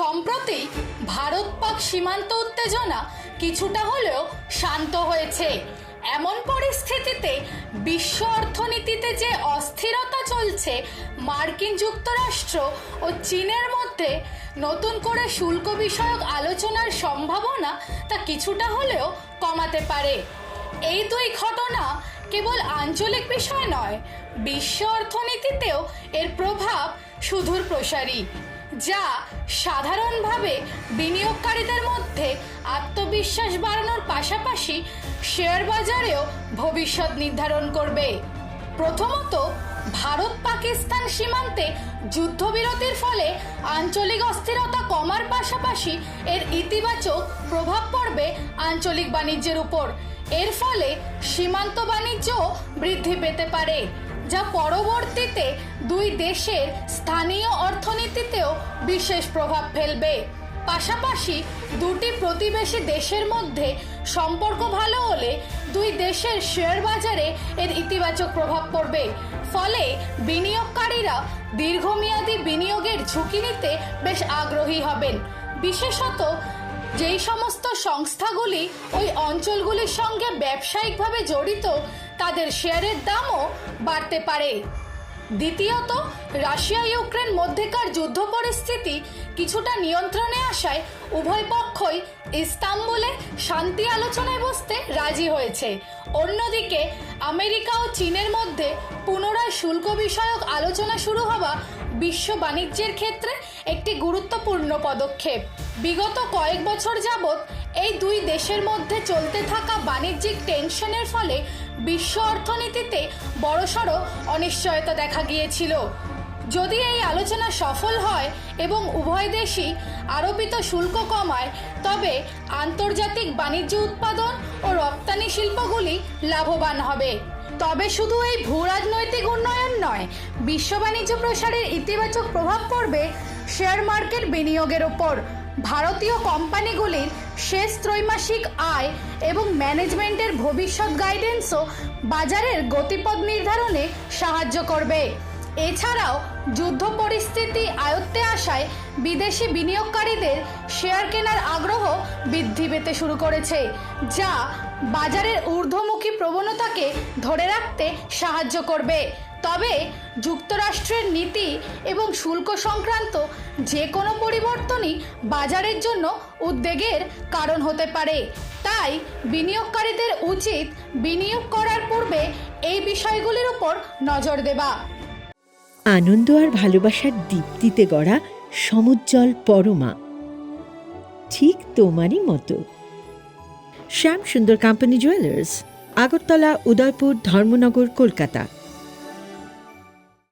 সম্প্রতি ভারত পাক সীমান্ত উত্তেজনা কিছুটা হলেও শান্ত হয়েছে। এমন পরিস্থিতিতে বিশ্ব অর্থনীতিতে যে অস্থিরতা চলছে, মার্কিন যুক্তরাষ্ট্র ও চীনের মধ্যে নতুন করে শুল্ক বিষয়ক আলোচনার সম্ভাবনা তা কিছুটা হলেও কমাতে পারে। এই দুই ঘটনা কেবল আঞ্চলিক বিষয় নয়, বিশ্ব অর্থনীতিতেও এর প্রভাব সুদূর প্রসারী যা সাধারণভাবে বিনিয়োগকারীদের মধ্যে আত্মবিশ্বাস বাড়ানোর পাশাপাশি শেয়ার বাজারেও ভবিষ্যৎ নির্ধারণ করবে। প্রথমত, ভারত পাকিস্তান সীমান্তে যুদ্ধবিরতির ফলে আঞ্চলিক অস্থিরতা কমার পাশাপাশি এর ইতিবাচক প্রভাব পড়বে আঞ্চলিক বাণিজ্যের উপর। এর ফলে সীমান্ত বাণিজ্য বৃদ্ধি পেতে পারে। যা পরবর্তীতে দুই দেশের স্থানীয় অর্থনীতিতেও বিশেষ প্রভাব ফেলবে। পাশাপাশি দুটি প্রতিবেশী দেশের মধ্যে সম্পর্ক ভালো হলে দুই দেশের শেয়ার বাজারে এর ইতিবাচক প্রভাব পড়বে। ফলে বিনিয়োগকারীরা দীর্ঘমেয়াদী বিনিয়োগের ঝুঁকি নিতে বেশ আগ্রহী হবেন। বিশেষত যেই সমস্ত সংস্থাগুলি ওই অঞ্চলগুলির সঙ্গে ব্যবসায়িকভাবে জড়িত তাদের শেয়ারের দামও বাড়তে পারে। দ্বিতীয়ত, রাশিয়া ইউক্রেন মধ্যেকার যুদ্ধ পরিস্থিতি কিছুটা নিয়ন্ত্রণে আসায় উভয় পক্ষই ইস্তাম্বুলে শান্তি আলোচনায় বসতে রাজি হয়েছে। অন্যদিকে, আমেরিকা ও চীনের মধ্যে পুনরায় শুল্ক বিষয়ক আলোচনা শুরু হওয়া বিশ্ব বাণিজ্যের ক্ষেত্রে একটি গুরুত্বপূর্ণ পদক্ষেপ। বিগত কয়েক বছর যাবৎ এই দুই দেশের মধ্যে চলতে থাকা বাণিজ্যিক টেনশনের ফলে বিশ্ব অর্থনীতিতে বড়সড় অনিশ্চয়তা দেখা গিয়েছিল। যদি এই আলোচনা সফল হয় এবং উভয় দেশই আরোপিত শুল্ক কমায়, তবে আন্তর্জাতিক বাণিজ্য উৎপাদন ও রপ্তানি শিল্পগুলি লাভবান হবে। তবে শুধু এই ভূরাজনৈতিক উন্নয়ন নয়, বিশ্ব বাণিজ্য প্রসারের ইতিবাচক প্রভাব পড়বে শেয়ার মার্কেট বিনিয়োগের ওপর। ভারতীয় কোম্পানিগুলির শেষ ত্রৈমাসিক আয় এবং ম্যানেজমেন্টের ভবিষ্যৎ গাইডেন্সও বাজারের গতিপথ নির্ধারণে সাহায্য করবে। এছাড়াও, যুদ্ধ পরিস্থিতি আয়ত্তে আসায় বিদেশি বিনিয়োগকারীদের শেয়ার কেনার আগ্রহ বৃদ্ধি পেতে শুরু করেছে, যা বাজারের ঊর্ধ্বমুখী প্রবণতাকে ধরে রাখতে সাহায্য করবে। তবে যুক্তরাষ্ট্রের নীতি এবং শুল্ক সংক্রান্ত যে কোনো পরিবর্তনই বাজারের জন্য উদ্বেগের কারণ হতে পারে। তাই বিনিয়োগকারীদের উচিত বিনিয়োগ করার পূর্বে এই বিষয়গুলির উপর নজর দেওয়া। আনন্দ আর ভালোবাসার দীপ্তিতে গড়া সমুজ্জ্বল পরমা। ঠিক তোমারই মতো। Shyam Sundar company jewellers Agartala, Udaipur, Dharmanagar, Kolkata.